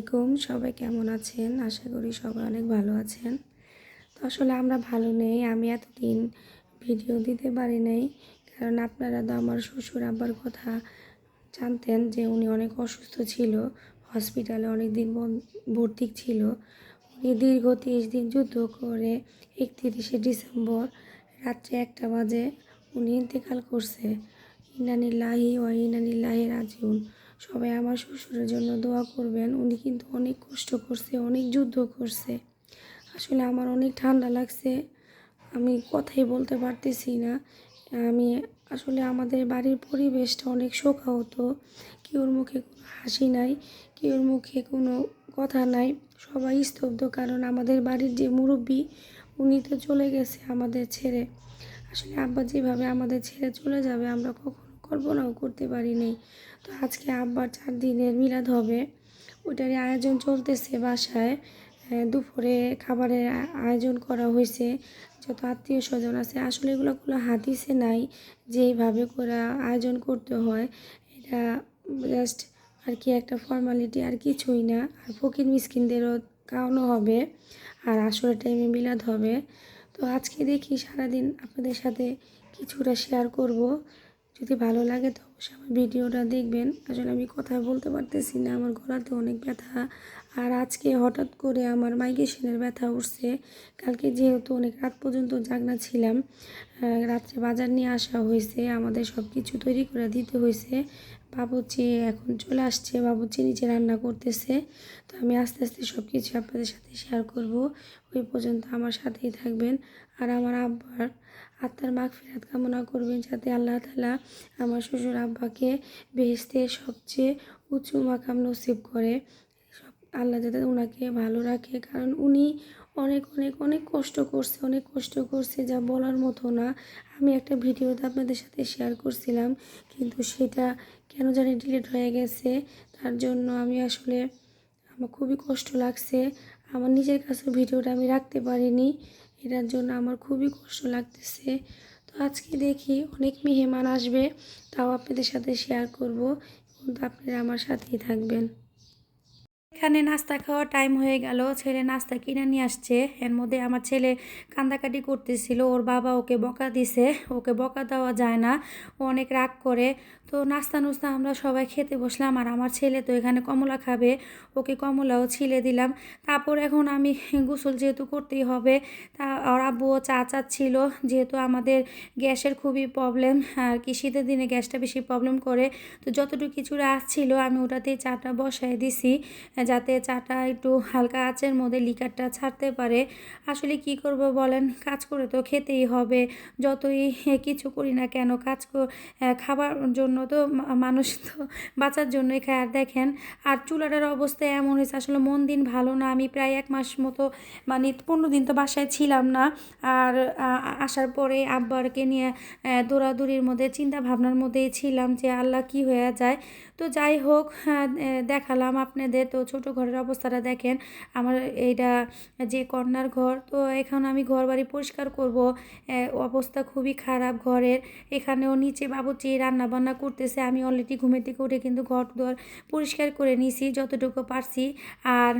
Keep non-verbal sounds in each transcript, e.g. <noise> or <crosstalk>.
আলাইকুম। সবাই কেমন আছেন? আশা করি সবাই অনেক ভালো আছেন। তো আসলে আমরা ভালো নেই। আমি এতদিন ভিডিও দিতে পারি নাই। কারণ আপনারা তো আমার শ্বশুর আব্বার কথা জানতেন যে উনি অনেক অসুস্থ ছিল। হসপিটালে অনেক দিন ভর্তি ছিল। উনি দীর্ঘ তিরিশ দিন যুদ্ধ করে একত্রিশে ডিসেম্বর রাত্রে একটা বাজে উনি ইন্তেকাল করছে। ইনানিল্লাহি ও ইনানিল্লাহি রাজিউন। সবাই আমার শ্বশুরের জন্য দোয়া করবেন। উনি কিন্তু অনেক কষ্ট করছে, অনেক যুদ্ধ করছে। আসলে আমার অনেক ঠান্ডা লাগছে। আমি কথাই বলতে পারতেছি না। আমি আসলে আমাদের বাড়ির পরিবেশটা অনেক শোকাহত। কেউর মুখে কোনো হাসি নাই, কেউর মুখে কোনো কথা নাই। সবাই স্তব্ধ, কারণ আমাদের বাড়ির যে মুরব্বী, উনি তো চলে গেছে আমাদের ছেড়ে। আসলে আব্বা যেভাবে আমাদের ছেড়ে চলে যাবে, আমরা কখনো কল্পনাও করতে পারি পারিনি তো আজকে আব্বার চার দিনের মিলাদ হবে। ওটারই আয়োজন চলতেছে বাসায়। দুপুরে খাবারের আয়োজন করা হয়েছে যত আত্মীয় স্বজন আছে, আসলে এগুলো কোনো হাদিসে নাই যে এইভাবে করে আয়োজন করতে হয়। এটা জাস্ট আর কি একটা ফর্মালিটি আর কিছুই না। আর ফকির মিসকিনদেরও খাওয়ানো হবে আর আসরের টাইমে মিলাদ হবে। তো আজকে দেখি সারাদিন আপনাদের সাথে কিছুটা শেয়ার করব। যদি ভালো লাগে তো আমার ভিডিওটা দেখবেন। আসলে আমি কথা বলতে পারতেছি না, আমার গলাতে অনেক ব্যথা। আর আজকে হঠাৎ করে আমার মাইগ্রেশনের ব্যথা উঠছে। কালকে যেহেতু অনেক রাত পর্যন্ত জাগনা ছিলাম রাত্রে বাজার নিয়ে আসা হয়েছে, আমাদের সব কিছু তৈরি করে দিতে হয়েছে। বাবুচি এখন চলে আসছে বাবুচি নিচে রান্না করতেছে। তো আমি আস্তে আস্তে সব কিছু আপনাদের সাথে শেয়ার করব। ওই পর্যন্ত আমার সাথেই থাকবেন। আর আমার আব্বার, আত্মার মাগ ফিরাত কামনা করবেন যাতে আল্লাহ তালা আমার শ্বশুর আব্বাকে বেহেস্তে সবচেয়ে উঁচু মাকাম নসিব করে। সব, আল্লাহ যাতে ওনাকে ভালো রাখে। কারণ উনি অনেক অনেক অনেক কষ্ট করছে, অনেক কষ্ট করছে যা বলার মতো না। আমি একটা ভিডিওতে আপনাদের সাথে শেয়ার করছিলাম, কিন্তু সেটা কেন জানি ডিলিট হয়ে গেছে। তার জন্য আমি আসলে আমার খুবই কষ্ট লাগছে। আমার নিজের কাছে ভিডিওটা আমি রাখতে পারিনি। এটার জন্য আমার খুবই কষ্ট লাগতেছে। তো আজকে দেখি অনেক মেহমান আসবে, তাও আপনাদের সাথে শেয়ার করব। কিন্তু আপনারা আমার সাথেই থাকবেন। এখানে নাস্তা খাওয়ার টাইম হয়ে গেল। ছেলে নাস্তা কিনে নিয়ে আসছে। এর মধ্যে আমার ছেলে কান্দাকাটি করতেছিল। ওর বাবা ওকে বকা দিছে। ওকে বকা দেওয়া যায় না। ও অনেক রাগ করে। তো নাস্তা নুস্তা আমরা সবাই খেতে বসলাম আর আমার ছেলে তো এখানে কমলা খাবে, ওকে কমলাও ছিলে দিলাম। তারপর এখন আমি গোসল যেহেতু করতেই হবে, তা আর আব্বুও চা চাচ্ছিল যেহেতু আমাদের গ্যাসের খুবই প্রবলেম আর কি শীতের দিনে গ্যাসটা বেশি প্রবলেম করে, তো যতটুকু কিছুটা আসছিল আমি ওটাতেই চাটা বসায় দিছি, যাতে চাটা একটু হালকা আঁচের মধ্যে লিকারটা ছাড়তে পারে। আসলে কি করব বলেন, কাজ করে তো খেতেই হবে, যতই কিছু করি না কেন, কাজ খাবার জন্য তো মা- মানুষ তো বাঁচার জন্যই খায়। আর দেখেন, আর চুলাটার অবস্থা এমন হয়েছে, আসলে মন দিন ভালো না। আমি প্রায় এক মাস মতো মানে পনেরো দিন তো বাসায় ছিলাম না। আর আসার পরে আব্বারকে নিয়ে দৌড়াদৌড়ির মধ্যে চিন্তা ভাবনার মধ্যেই ছিলাম যে আল্লাহ কি হয়ে যায়। তো যাই হোক হ্যাঁ, দেখালাম আপনাদের। তো ছোট ঘরের অবস্থাটা দেখেন আমার এইটা যে কর্নার ঘর তো এখন আমি ঘর বাড়ি পরিষ্কার করব। অবস্থা খুবই খারাপ ঘরের। এখানেও নিচে বাবুচি রান্নাবান্না করতেছে। আমি অলরেডি ঘুমের থেকে উঠে কিন্তু ঘর দুয়ার পরিষ্কার করে নিছি যতটুকু পারছি। আর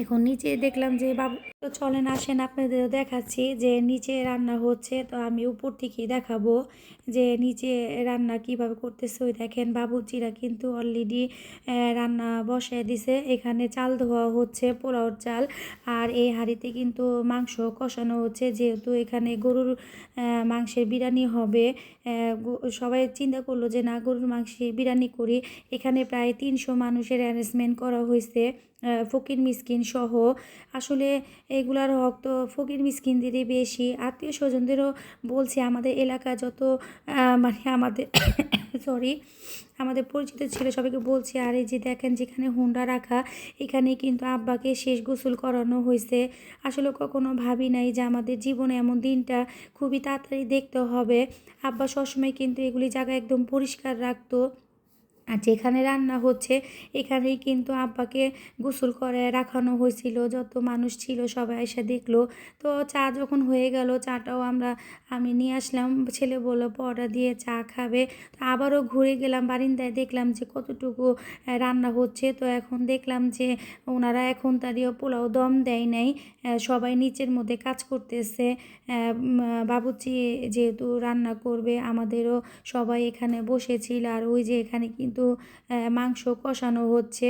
এখন নিচে দেখলাম যে বাবু তো চলেন, আসেন, আপনাদেরও দেখাচ্ছি যে নিচে রান্না হচ্ছে। তো আমি উপর থেকেই দেখাবো যে নিচে রান্না কীভাবে করতেছে। ওই দেখেন বাবুচিরা কিন্তু অলরেডি রান্না বসায় দিছে। এখানে চাল ধোয়া হচ্ছে, পোলাওর চাল। আর এই হাঁড়িতে কিন্তু মাংস কষানো হচ্ছে। যেহেতু এখানে গরুর মাংসের বিরিয়ানি হবে সবাই চিন্তা করল যে না, গরুর মাংসের বিরিয়ানি করি। এখানে প্রায় তিনশো মানুষের অ্যারেঞ্জমেন্ট করা হয়েছে ফকির মিসকিন সহ আসলে এগুলার হক তো ফকির মিসকিনদেরই বেশি। আত্মীয় স্বজনদেরও বলছি, আমাদের এলাকা যত মানে আমাদের <coughs> সরি আমাদের পরিচিত ছিল সবাইকে বলছি, আর এই যে দেখেন যেখানে হুন্ডা রাখা, এখানে কিন্তু আব্বাকে শেষ গোসল করানো হয়েছে। আসলে কখনো ভাবি নাই যে আমাদের জীবনে এমন দিনটা খুবই তাড়াতাড়ি দেখতে হবে। আব্বা সবসময় কিন্তু এগুলি জায়গা একদম পরিষ্কার রাখতো। আর যেখানে রান্না হচ্ছে, এখানেই কিন্তু আব্বাকে গোসল করে রাখানো হয়েছিল। যত মানুষ ছিল সবাই এসে দেখল। তো চা যখন হয়ে গেল, চাটাও আমরা, আমি নিয়ে আসলাম। ছেলে বলল, পরোটা দিয়ে চা খাবে। তো আবারও ঘুরে গেলাম বারিন্দায়, দেখলাম যে কতটুকু রান্না হচ্ছে। তো এখন দেখলাম যে ওনারা এখন তারিও পোলাও দম দেয় নাই। সবাই নিচের মধ্যে কাজ করতেছে। বাবুচি যেহেতু রান্না করবে, আমাদেরও সবাই এখানে বসেছিল। আর ওই যে এখানে কিন্তু আহ, মাংস কষানো হচ্ছে।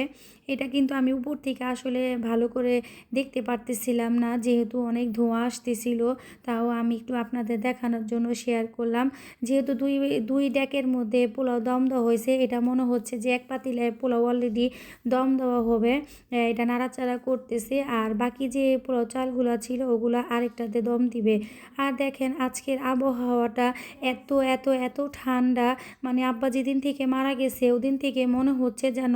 এটা কিন্তু আমি উপর থেকে আসলে ভালো করে দেখতে পারতেছিলাম না যেহেতু অনেক ধোঁয়া আসতেছিল তাও আমি একটু আপনাদের দেখানোর জন্য শেয়ার করলাম। যেহেতু দুই দুই ডেকের মধ্যে পোলাও দম দেওয়া হয়েছে এটা মনে হচ্ছে যে এক পাতিলায় পোলাও অলরেডি দম দেওয়া হবে এটা নাড়াচাড়া করতেছে। আর বাকি যে পোলাও চালগুলো ছিল ওগুলো আরেকটাতে দম দিবে। আর দেখেন আজকের আবহাওয়াটা এত এত এত ঠান্ডা। মানে আব্বা যেদিন থেকে মারা গেছে ওদিন থেকে মনে হচ্ছে যেন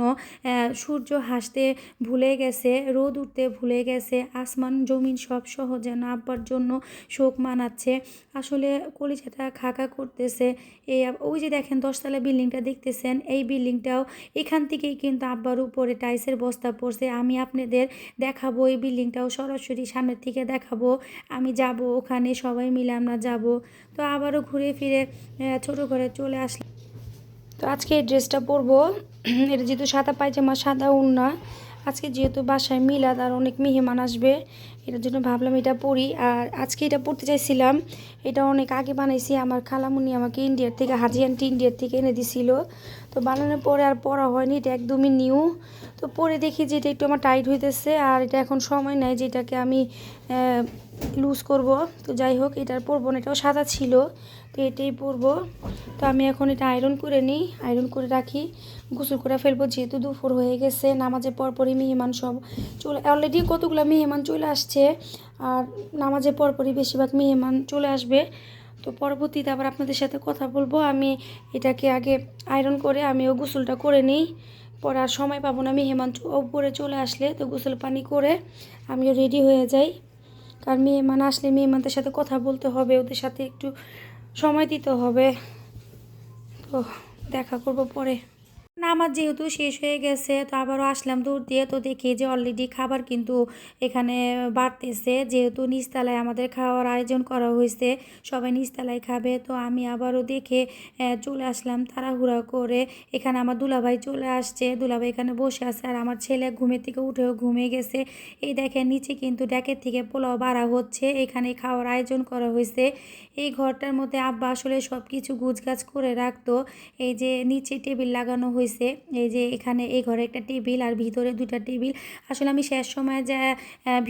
সূর্য হাসতে ভুলে গেছে, রোদ উঠতে ভুলে গেছে, আসমান, জমিন সব সহ যেন আব্বার জন্য শোক মানাচ্ছে। আসলে কলিজাটা খাকা করতেছে। এই ওই যে দেখেন দশতলা বিল্ডিংটা দেখতেছেন, এই বিল্ডিংটাও এখান থেকেই কিন্তু আব্বার উপরে টাইসের বস্তা পড়ছে। আমি আপনাদের দেখাবো এই বিল্ডিংটাও, সরাসরি সামনের থেকে দেখাবো। আমি যাব ওখানে, সবাই মিলে আমরা যাব। তো আবারও ঘুরে ফিরে ছোটো ঘরে চলে আসলাম। তো আজকে এই ড্রেসটা পরবো। এটা যেহেতু সাদা পায়জামা, সাদা উন্না, আজকে যেহেতু বাসায় মিলাদ আর অনেক মেহমান আসবে, এটার জন্য ভাবলাম এটা পরি। আর আজকে এটা পরতে চাইছিলাম, এটা অনেক আগে বানাইছি, আমার খালামুনি আমাকে ইন্ডিয়ার থেকে, হাজি আন্টি ইন্ডিয়ার থেকে এনে দিছিল। তো বানানোর পরে আর পরা হয়নি, এটা একদমই নিউ তো পরে দেখি যে এটা একটু আমার টাইট হইতেছে, আর এটা এখন সময় নাই যেটাকে আমি লুজ করব। তো যাই হোক, এটার পরবো না, এটাও সাদা ছিল। তো এটাই পরবো। তো আমি এখন এটা আয়রন করে নিই আয়রন করে রাখি, গোসল করে ফেলব, যেহেতু দুপুর হয়ে গেছে, নামাজের পরপরই মেহমান সব চলে অলরেডি কতগুলো মেহমান চলে আসছে, আর নামাজের পরপরই বেশিরভাগ মেহমান চলে আসবে। তো পরবর্তীতে আবার আপনাদের সাথে কথা বলব, আমি এটাকে আগে আয়রন করে আমি ও গোসলটা করে নিই, পরে আর সময় পাবো না মেহমান উপরে চলে আসলে, তো গোসল পানি করে আমিও রেডি হয়ে যাই। কারণ মেহমান আসলে মেহমানদের সাথে কথা বলতে হবে, ওদের সাথে একটু সময় দিতে হবে। তো দেখা করব পরে। নামাজ যেহেতু শেষ হয়ে গেছে, তো আবারও আসলাম দূর দিয়ে। তো দেখি যে অলরেডি খাবার কিন্তু এখানে বাড়তেছে। যেহেতু নিচতলায় আমাদের খাওয়ার আয়োজন করা হয়েছে, সবাই নিচতলায় খাবে। তো আমি আবারও দেখে চলে আসলাম তাড়াহুড়া করে। এখানে আমার দুলাভাই চলে আসছে। দুলাভাই এখানে বসে আছে আর আমার ছেলে ঘুমের থেকে উঠেও ঘুমিয়ে গেছে। এই দেখেন নিচে কিন্তু ড্যাকের থেকে পোলাও বাড়া হচ্ছে। এখানে খাওয়ার আয়োজন করা হয়েছে। এই ঘরটার মধ্যে আব্বা আসলে সব কিছু গুছগাছ করে রাখতো। এই যে নিচে টেবিল লাগানো হয়েছে। এই যে এখানে এই ঘরে একটা টেবিল আর ভিতরে দুটা টেবিল। আসলে আমি শেষ সময় যে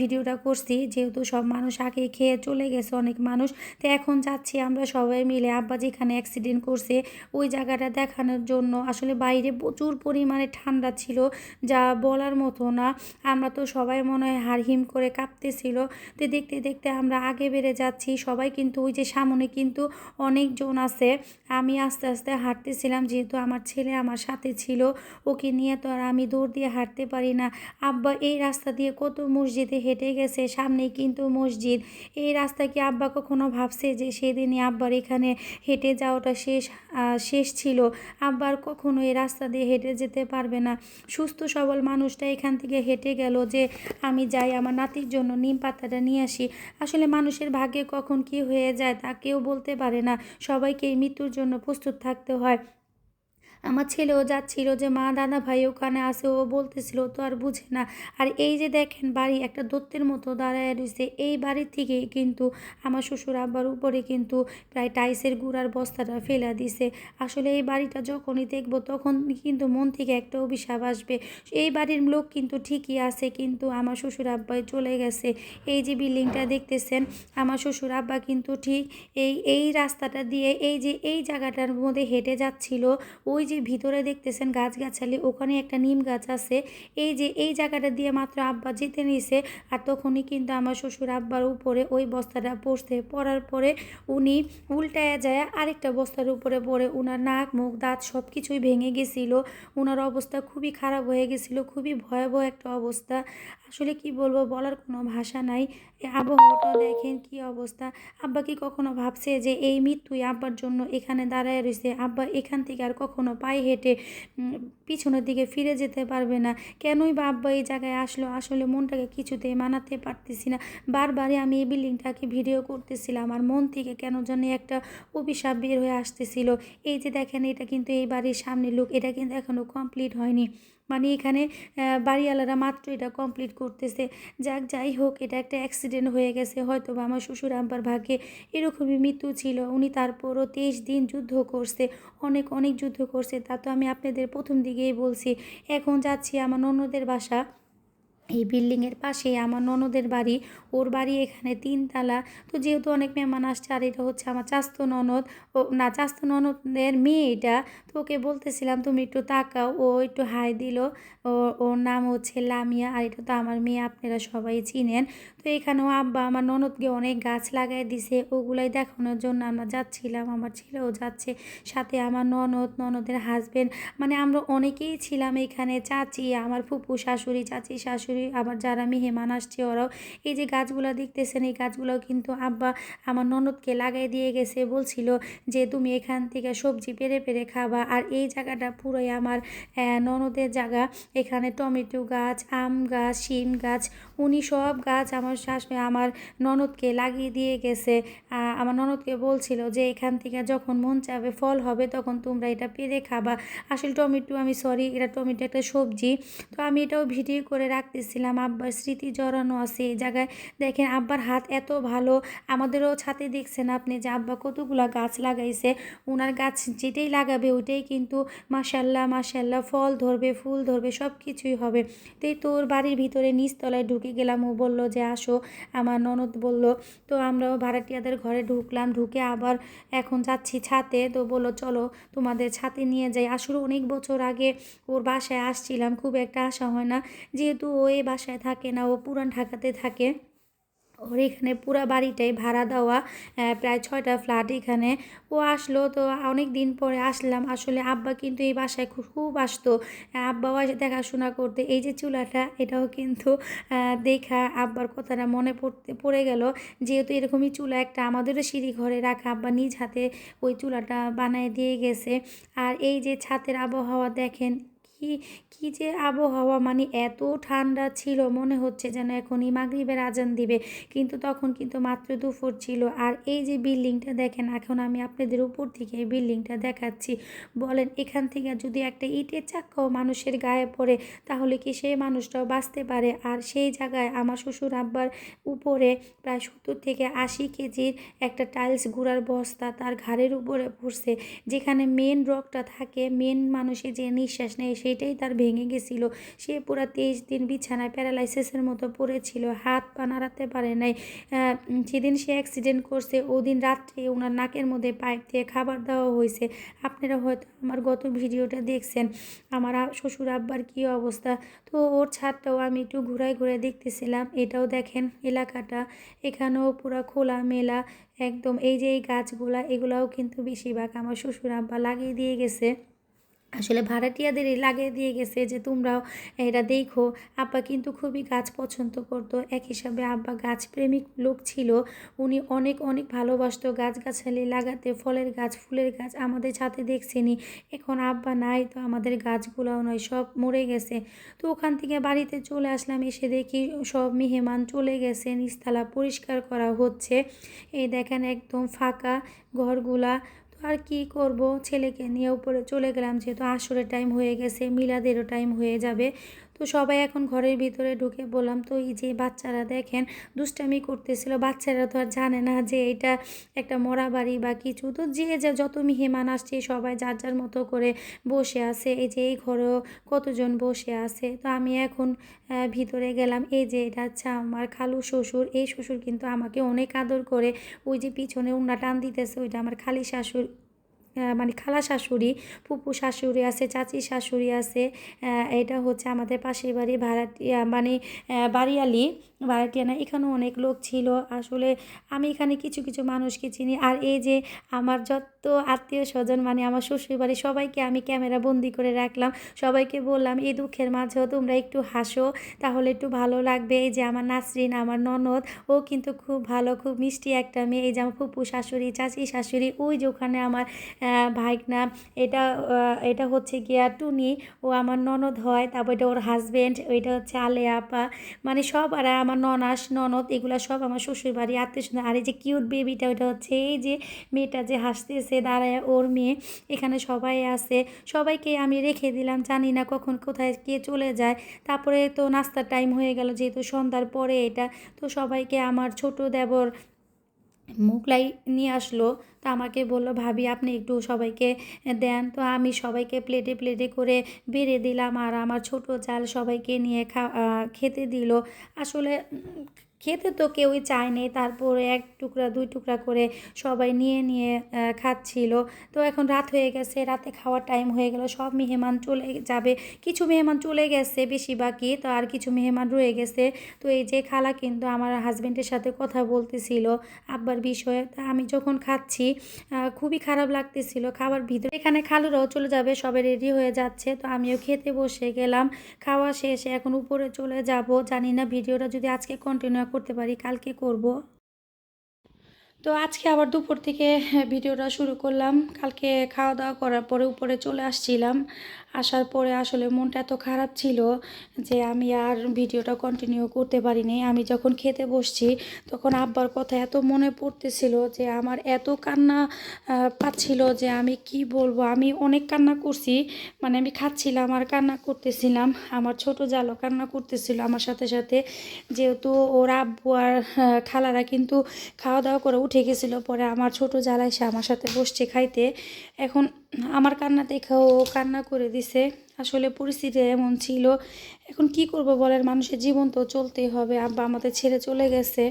ভিডিওটা করছি, যেহেতু সব মানুষ আগে খেয়ে চলে গেছে অনেক মানুষ। তো এখন যাচ্ছি আমরা সবাই মিলে। আব্বা যেখানে অ্যাক্সিডেন্ট করছে, ওই জায়গাটা দেখানোর জন্য। আসলে বাইরে প্রচুর পরিমাণে ঠান্ডা ছিল, যা বলার মতো না। আমরা তো সবাই মনে হয় হারহিম করে কাঁপতেছিল। তো দেখতে দেখতে আমরা আগে বেড়ে যাচ্ছি। সবাই কিন্তু ওই যে সামনে কিন্তু অনেকজন আছে। আমি আস্তে আস্তে হাঁটতেছিলাম, যেহেতু আমার ছেলে আমার সাথে ছিল। ওকে নিয়ে তো আর আমি দৌড় দিয়ে হাঁটতে পারি না। আব্বা, এই রাস্তা দিয়ে কত মসজিদে হেঁটে গেছে, সামনেই কিন্তু মসজিদ। এই রাস্তা কি আব্বা কখনো ভাবছে যে সেদিনই আব্বার এখানে হেঁটে যাওয়াটা শেষ শেষ ছিল? আব্বার কখনো এই রাস্তা দিয়ে হেঁটে যেতে পারবে না। সুস্থ, সবল মানুষটা এখান থেকে হেঁটে গেল যে, আমি যাই, আমার নাতির জন্য নিম পাতাটা নিয়ে আসি। আসলে মানুষের ভাগ্যে কখন কি হয়ে যায় তা কেউ বলতে পারে না। সবাইকে মৃত্যুর জন্য প্রস্তুত থাকতে হয়। আমার ছেলেও যাচ্ছিল যে, মা, দাদা ভাই ওখানে আসে ও বলতেছিল তো আর বুঝে না। আর এই যে দেখেন, বাড়ি একটা দত্তের মতো দাঁড়ায় রয়েছে এই বাড়ির থেকে কিন্তু আমার শ্বশুর আব্বার উপরে কিন্তু প্রায় টাইসের গুড়ার বস্তাটা ফেলা দিছে। আসলে এই বাড়িটা যখনই দেখব, তখন কিন্তু মন থেকে একটা অভিশাপ আসবে। এই বাড়ির লোক কিন্তু ঠিকই আছে, কিন্তু আমার শ্বশুর আব্বাই চলে গেছে। এই যে বিল্ডিংটা দেখতেছেন, আমার শ্বশুর আব্বা কিন্তু ঠিক এই এই রাস্তাটা দিয়ে এই যে, এই জায়গাটার মধ্যে হেঁটে যাচ্ছিল, ওই যে ভিতরে দেখতেছেন গাছগাছালি, ওখানে একটা নিম গাছ আছে। এই যে, এই জায়গাটা দিয়ে মাত্র আব্বা যেতে নিছে, আর তখনই কিন্তু আমার শ্বশুর আব্বার উপরে ওই বস্তাটা পড়ছে। পড়ার পরে উনি উল্টায় যায় আরেকটা বস্তার উপরে পড়ে, উনার নাক, মুখ, দাঁত সব কিছুই ভেঙে গেছিল। উনার অবস্থা খুবই খারাপ হয়ে গেছিল, খুবই ভয়াবহ একটা অবস্থা। আসলে কি বলব বলার কোনো ভাষা নাই। আবহাওয়াটা দেখেন কি অবস্থা। আব্বা কি কখনো ভাবছে যে এই মৃত্যুই আব্বার জন্য এখানে দাঁড়ায় রয়েছে আব্বা এখান থেকে আর কখনো পায়ে হেঁটে পিছনের দিকে ফিরে যেতে পারবে না। কেনই বা আব্বা এই জায়গায় আসলো? আসলে মনটাকে কিছুতেই মানাতে পারতেছি না। বারবারই আমি এই বিল্ডিংটাকে ভিডিও করতেছিলাম আর মন থেকে কেন জানি একটা অভিশাপ বের হয়ে আসতেছিল। এই যে দেখেন, এটা কিন্তু এই বাড়ির সামনে লোক। এটা কিন্তু এখনও কমপ্লিট হয়নি। মানে এখানে বাড়িওয়ালারা মাত্র এটা কমপ্লিট করতেছে। যাক, যাই হোক, এটা একটা অ্যাক্সিডেন্ট হয়ে গেছে। হয়তো বা আমার শ্বশুর আম্পার ভাগ্যে এরকমই মৃত্যু ছিল। উনি তারপরও তেইশ দিন যুদ্ধ করছে। অনেক অনেক যুদ্ধ করছে। তা তো আমি আপনাদের প্রথম দিকেই বলছি। এখন যাচ্ছি আমার ননদের বাসা। এই বিল্ডিংয়ের পাশে আমার ননদের বাড়ি, ওর বাড়ি এখানে তিনতলা। তো যেহেতু অনেক মেহমান আসছে, আর এটা হচ্ছে আমার চাস্ত ননদ। ও, না, চাস্ত ননদের মেয়ে এটা। তো ওকে বলতেছিলাম, তুমি একটু তাকাও। ও একটু হাই দিল। ও, ওর নাম হচ্ছে লামিয়া, আর এটা তো আমার মেয়ে, আপনারা সবাই চিনেন। তো এখানেও আব্বা আমার ননদকে অনেক গাছ লাগাই দিছে, ওগুলাই দেখানোর জন্য আমরা যাচ্ছিলাম, আমার ছেলেও যাচ্ছে। সাথে আমার ননদ, ননদের হাজবেন্ড মানে আমরা অনেকেই ছিলাম এখানে, চাচি, আমার ফুপু শাশুড়ি, চাচি শাশুড়ি আবার যারা মেহমান আসছে, ওরাও এই যে গাছগুলো দেখতেছেন, এই গাছগুলো কিন্তু আব্বা আমার ননদকে লাগাই দিয়ে গেছে, বলছিল যে তুমি এখান থেকে সবজি পেরে পেরে খাবা। আর এই জায়গাটা পুরোই আমার ননদের জায়গা। এখানে টমেটো গাছ, আম গাছ, শিম গাছ, উনি সব গাছ আমার শাশ আমার ননদকে লাগিয়ে দিয়ে গেছে। আমার ননদকে বলছিল যে এখান থেকে যখন মন চাবে ফল হবে তখন তোমরা এটা পেরে খাবা। আসলে টমেটো আমি সরি এটা টমেটো একটা সবজি। তো আমি এটাও ভিডিও করে রাখতেছিলাম আব্বার স্মৃতি জড়ানো আছে। এই জায়গায় দেখেন, আব্বার হাত এত ভালো, আমাদেরও ছাতে দেখছেন আপনি যে আব্বা কতগুলা গাছ লাগাইছে। ওনার গাছ যেটাই লাগাবে ওইটাই কিন্তু মাসাল্লাহ মাসাল্লাহ ফল ধরবে, ফুল ধরবে সব কিছুই হবে। তো তোর বাড়ির ভিতরে নিচতলায় ঢুকে গেলাম, ও বলল যে আসো। আমার ননদ বলল, তো আমরাও ভাড়াটিয়াদের ঘরে ঢুকলাম, ঢুকে আবার এখন যাচ্ছি ছাতে। তো বলল, চলো তোমাদের ছাতে নিয়ে যাই। আসলে অনেক বছর আগে ওর বাসায় আসছিলাম, খুব একটা আসা হয় না। যেহেতু ও এই বাসায় থাকে না ও পুরান ঢাকাতে থাকে। ওর এখানে পুরা বাড়িটাই ভাড়া দেওয়া প্রায় ছয়টা ফ্ল্যাট এখানে। ও আসলো তো অনেক দিন পরে আসলাম। আসলে আব্বা কিন্তু এই বাসায় খুব আসতো। আব্বাও এসে দেখাশোনা করতে, এই যে চুলাটা, এটাও কিন্তু দেখা আব্বার কথাটা মনে পড়তে, পড়ে গেল। যেহেতু এরকমই চুলা একটা আমাদেরও সিঁড়ি ঘরে রাখা, আব্বা নিজ হাতে ওই চুলাটা বানায় দিয়ে গেছে। আর এই যে ছাতের আবহাওয়া দেখেন কি কি যে আবহাওয়া মানে এত ঠান্ডা ছিল, মনে হচ্ছে যেন এখনই মাগরিবের আজান দিবে। কিন্তু তখন কিন্তু মাত্র দুপুর ছিল। আর এই যে বিল্ডিংটা দেখেন, এখন আমি আপনাদের উপর থেকে এই বিল্ডিংটা দেখাচ্ছি। বলেন, এখান থেকে যদি একটা ইটের চাক্কাও মানুষের গায়ে পড়ে, তাহলে কি সেই মানুষটাও বাঁচতে পারে? আর সেই জায়গায় আমার শ্বশুর আব্বার উপরে প্রায় সত্তর থেকে আশি কেজির একটা টাইলস গুঁড়ার বস্তা তার ঘাড়ের উপরে পড়ছে। যেখানে মেন রকটা থাকে মেন মানুষের যে নিঃশ্বাস নেয় সেটাই তার ভেঙে গেছিল। সে পুরো তেইশ দিন বিছানায় প্যারালাইসিসের মতো পড়েছিল, হাত পা নাড়াতে পারে নাই। যেদিন সে অ্যাক্সিডেন্ট করছে, ওদিন রাত্রে ওনার নাকের মধ্যে পাইপ দিয়ে খাবার দেওয়া হয়েছে। আপনারা হয়তো আমার গত ভিডিওটা দেখছেন, আমার শ্বশুর আব্বার কী অবস্থা? তো ওর ছাদটাও আমি একটু ঘুরাই ঘুরাই দেখতেছিলাম, এটাও দেখেন এলাকাটা। এখানেও পুরো খোলা মেলা, একদম এই যে এই গাছগুলা, এগুলাও কিন্তু বেশিরভাগ আমার শ্বশুর আব্বা লাগিয়ে দিয়ে গেছে। আসলে ভাড়াটিয়াদেরই লাগিয়ে দিয়ে গেছে যে, তোমরাও এটা দেখো। আব্বা কিন্তু খুবই গাছ পছন্দ করতো। এক হিসাবে আব্বা গাছ প্রেমিক লোক ছিল। উনি অনেক অনেক ভালোবাসতো গাছগাছালি লাগাতে। ফলের গাছ, ফুলের গাছ আমাদের ছাতে দেখছেনি এখন আব্বা নাই তো আমাদের গাছগুলোও নয়, সব মরে গেছে। তো ওখান থেকে বাড়িতে চলে আসলাম, এসে দেখি সব মেহমান চলে গেছে। নিচতলা পরিষ্কার করা হচ্ছে। এই দেখেন একদম ফাঁকা ঘরগুলা। আর কি করব? ছেলেকে নিয়ে উপরে চলে গেলাম, যেহেতু আসরের টাইম হয়ে গেছে, মিলাদেরও টাইম হয়ে যাবে। তো সবাই এখন ঘরের ভিতরে ঢুকে বললাম তো এই যে বাচ্চারা দেখেন দুষ্টামি করতেছিল বাচ্চারা তো আর জানে না যে এটা একটা মরা বাড়ি বা কিছু। তো যে যা যত মেহমান আসছে সবাই যার যার মতো করে বসে আছে। এই যে এই ঘরেও কতজন বসে আছে। তো আমি এখন ভিতরে গেলাম। এই যে এটা হচ্ছে আমার খালু শ্বশুর। এই শ্বশুর কিন্তু আমাকে অনেক আদর করে। ওই যে পিছনে উন্না টান দিতেছে ওইটা আমার খালি আহ, মানে খালা শাশুড়ি, ফুপু শাশুড়ি আছে, চাচি শাশুড়ি আছে এটা হচ্ছে আমাদের পাশের বাড়ি ভাড়াটিয়া মানে বাড়িয়ালি ভাড়াটিয়ানা এখানেও অনেক লোক ছিল। আসলে আমি এখানে কিছু কিছু মানুষকে চিনি। আর এই যে আমার যত আত্মীয় স্বজন মানে আমার শ্বশুর বাড়ি সবাইকে আমি ক্যামেরা বন্দি করে রাখলাম। সবাইকে বললাম, এই দুঃখের মাঝেও তোমরা একটু হাসো, তাহলে একটু ভালো লাগবে। এই যে আমার নাসরিন, আমার ননদ, ও কিন্তু খুব ভালো, খুব মিষ্টি একটা মেয়ে। এই যে আমার ফুপু শাশুড়ি, চাচি শাশুড়ি, ওই যে ওখানে আমার ভাইকনা এটা এটা হচ্ছে গিয়া টুনি, ও আমার ননদ হয়, তারপর এটা ওর হাজব্যান্ড ওইটা হচ্ছে আলে আপা। মানে সব, আর আমার ননাস, ননদ, এগুলো সব আমার শ্বশুর বাড়ি আত্মীয় স্বজন। আর এই যে কিউট বেবিটা ওইটা হচ্ছে এই যে মেয়েটা যে হাসতেছে, দাঁড়ায় ওর মেয়ে, এখানে সবাই আছে। সবাইকে আমি রেখে দিলাম, জানি না কখন কোথায় কে চলে যায়। তারপরে তো নাস্তার টাইম হয়ে গেল, যেহেতু সন্ধ্যার পরে এটা, তো সবাইকে আমার ছোট দেবর মোগলাই নিয়ে আসলো। তো আমাকে বলল, ভাবি, আপনি একটু সবাইকে দেন। তো আমি সবাইকে প্লেটে প্লেটে করে বেড়ে দিলাম। আর আমার ছোট চাল সবাইকে নিয়ে খা খেতে দিল। আসলে খেতে তো কেউই চায়নি। তারপরে এক টুকরা, দুই টুকরা করে সবাই নিয়ে নিয়ে খাচ্ছিল। তো এখন রাত হয়ে গেছে, রাতে খাওয়ার টাইম হয়ে গেল। সব মেহমান চলে যাবে। কিছু মেহমান চলে গেছে বেশি বাকি তো আর কিছু মেহমান রয়ে গেছে। তো এই যে খালা কিন্তু আমার হাজবেন্ডের সাথে কথা বলতেছিল আব্বার বিষয়ে। তা আমি যখন খাচ্ছি খুবই খারাপ লাগতেছিল। খাবার ভিতরে এখানে খালুরাও চলে যাবে, সবাই রেডি হয়ে যাচ্ছে। তো আমিও খেতে বসে গেলাম। খাওয়া শেষে এখন উপরে চলে যাব। জানি না ভিডিওটা যদি আজকে কন্টিনিউ করতে পারি, কালকে করব। তো আজকে আবার দুপুর থেকে ভিডিওটা শুরু করলাম। কালকে খাওয়া দাওয়া করার পরে উপরে চলে আসছিলাম। আসার পরে আসলে মনটা এত খারাপ ছিল যে আমি আর ভিডিওটা কন্টিনিউ করতে পারিনি। আমি যখন খেতে বসছি, তখন আব্বার কথা এত মনে পড়তেছিল যে আমার এত কান্না পাচ্ছিল যে আমি কি বলব? আমি অনেক কান্না করছি মানে আমি খাচ্ছিলাম আর কান্না করতেছিলাম। আমার ছোট জালও কান্না করতেছিল আমার সাথে সাথে। যেহেতু ওর আব্বু আর খালারা কিন্তু খাওয়া দাওয়া করে উঠে গেছিল, পরে আমার ছোট জালা এসে আমার সাথে বসছে খাইতে। এখন আমার কান্না দেখেও ও কান্না করে দিছে আসলে পরিস্থিতি এমন ছিল এখন কি করব বলেন, মানুষের জীবন তো চলতেই হবে। আব্বা আমাদের ছেড়ে চলে গেছে,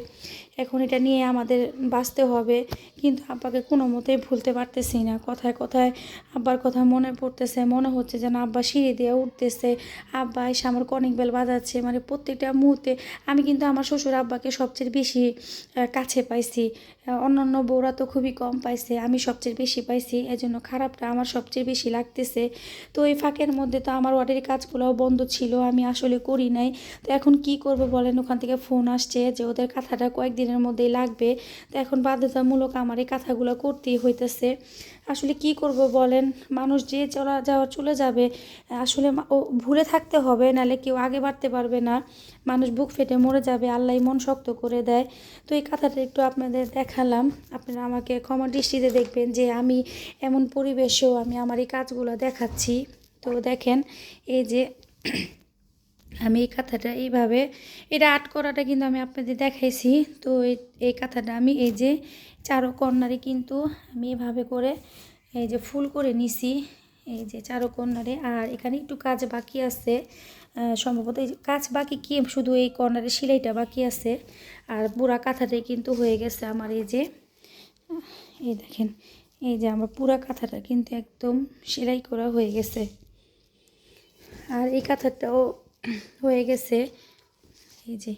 এখন এটা নিয়ে আমাদের বাঁচতে হবে। কিন্তু আব্বাকে কোনো মতেই ভুলতে পারতেছি না। কথায় কথায় আব্বার কথা মনে পড়তেছে, মনে হচ্ছে যেন আব্বা সিঁড়ি দিয়ে উঠতেছে। আব্বা এসে আমার কনিক বেল বাজাচ্ছে মানে প্রত্যেকটা মুহূর্তে আমি কিন্তু আমার শ্বশুর আব্বাকে সবচেয়ে বেশি কাছে পাইছি। অন্যান্য বউরা তো খুবই কম পাইছে, আমি সবচেয়ে বেশি পাইছি এই জন্য খারাপটা আমার সবচেয়ে বেশি লাগতেছে। তো এই ফাঁকের মধ্যে তো আমার ওয়ার্ডের কাজগুলোও বন্ধ ছিল, আমি আসলে করি নাই। তো এখন কি করব বলেন? ওখান থেকে ফোন আসছে যে ওদের কাঁথাটা কয়েকদিনের মধ্যেই লাগবে। তো এখন বাধ্যতামূলক আমার এই কাঁথাগুলো করতেই হইতেছে। আসলে কি করব বলেন? মানুষ যে চলা যাওয়া চলে যাবে, আসলে ও ভুলে থাকতে হবে নাহলে কেউ আগে বাড়তে পারবে না। মানুষ বুক ফেটে মরে যাবে, আল্লাহ মন শক্ত করে দেয়। তো এই কথাটা একটু আপনাদের দেখালাম। আপনারা আমাকে ক্ষমা দৃষ্টিতে দেখবেন যে আমি এমন পরিবেশেও আমি আমার এই কাজগুলো দেখাচ্ছি। তো দেখেন, এই যে আমি এই কাঁথাটা এইভাবে, এটা আর্ট করাটা কিন্তু আমি আপনাদের দেখাইছি। তো এই কাঁথাটা আমি এই যে চারো কর্নারে কিন্তু আমি এভাবে করে এই যে ফুল করে নিছি, এই যে চারো কর্নারে। আর এখানে একটু কাজ বাকি আছে সম্ভবত এই কাজ বাকি কি শুধু এই কর্নারে সেলাইটা বাকি আছে। আর পুরা কাঁথাটাই কিন্তু হয়ে গেছে আমার এই যে, এই দেখেন, এই যে আমার পুরা কাঁথাটা কিন্তু একদম সেলাই করা হয়ে গেছে। আর এই কাঁথাটাও হয়ে গেছে। এই যে।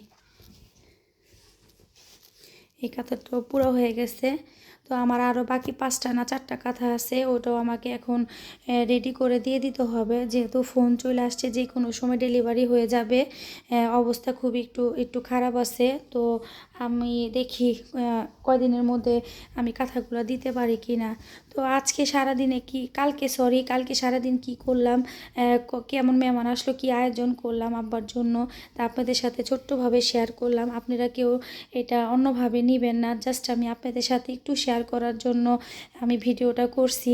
এই কাঁথাটাও পুরো হয়ে গেছে। তো আমার আরও বাকি পাঁচটা না চারটা কাঁথা আছে, ওটাও আমাকে এখন রেডি করে দিয়ে দিতে হবে। যেহেতু ফোন চলে আসছে যে কোনো সময় ডেলিভারি হয়ে যাবে। অবস্থা খুব একটু একটু খারাপ আছে। তো আমি দেখি কয়দিনের মধ্যে আমি কাঁথাগুলো দিতে পারি কি না তো আজকে সারাদিনে কি, কালকে সরি কালকে সারাদিন কি করলাম কেমন মেহমান আসলো, কি আয়োজন করলাম আব্বার জন্য, তা আপনাদের সাথে ছোট্টভাবে শেয়ার করলাম। আপনারা কেউ এটা অন্যভাবে নেবেন না জাস্ট আমি আপনাদের সাথে একটু শেয়ার করার জন্য আমি ভিডিওটা করছি।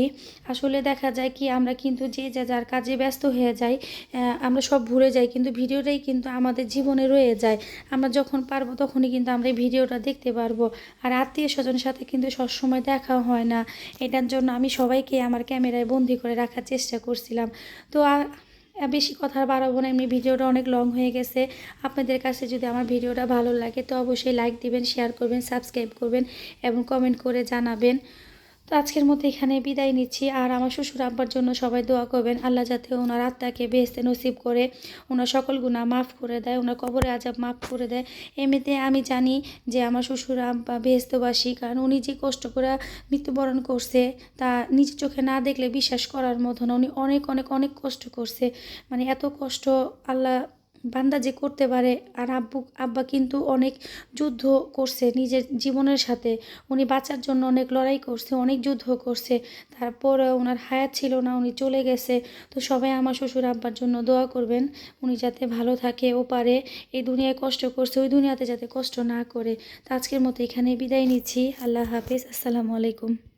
আসলে দেখা যায় কি, আমরা কিন্তু যে যা যার কাজে ব্যস্ত হয়ে যাই আমরা সব ভুলে যাই, কিন্তু ভিডিওটাই কিন্তু আমাদের জীবনে রয়ে যায়। আমরা যখন পারব তখনই কিন্তু আমরা এই ভিডিওটা দেখতে পারব। আর আত্মীয় স্বজনের সাথে কিন্তু সবসময় দেখা হয় না। এটার জন্য আমি সবাইকে আমার ক্যামেরায় বন্দি করে রাখার চেষ্টা করছিলাম। তো বেশি কথা বাড়াবো না। এমনি ভিডিওটা অনেক লং হয়ে গেছে। আপনাদের কাছে যদি আমার ভিডিওটা ভালো লাগে তো অবশ্যই লাইক দিবেন শেয়ার করবেন সাবস্ক্রাইব করবেন এবং কমেন্ট করে জানাবেন। তো আজকের মতো এখানে বিদায় নিচ্ছি। আর আমার শ্বশুর আব্বার জন্য সবাই দোয়া করবেন, আল্লাহ যাতে ওনার আত্মাকে বেহেস্তে নসিব করে, ওনার সকল গুণা মাফ করে দেয়, ওনার কবরে আজাব মাফ করে দেয়। এমনিতে আমি জানি যে আমার শ্বশুর আব্বা বেহেস্তবাসী কারণ উনি যে কষ্ট করে মৃত্যুবরণ করছে, তা নিজের চোখে না দেখলে বিশ্বাস করার মতো না। উনি অনেক অনেক অনেক কষ্ট করছে। মানে এত কষ্ট আল্লাহ বান্দা যে করতে পারে, আর আব্বু, আব্বা কিন্তু অনেক যুদ্ধ করছে নিজের জীবনের সাথে। উনি বাঁচার জন্য অনেক লড়াই করছে, অনেক যুদ্ধ করছে। তারপর ওনার হায়াত ছিল না, উনি চলে গেছে। তো সবাই আমার শ্বশুর আব্বার জন্য দোয়া করবেন, উনি যাতে ভালো থাকে ও পারে। এই দুনিয়ায় কষ্ট করছে, ওই দুনিয়াতে যাতে কষ্ট না করে। তো আজকের মতো এখানে বিদায় নিচ্ছি। আল্লাহ হাফিজ, আসসালামু আলাইকুম।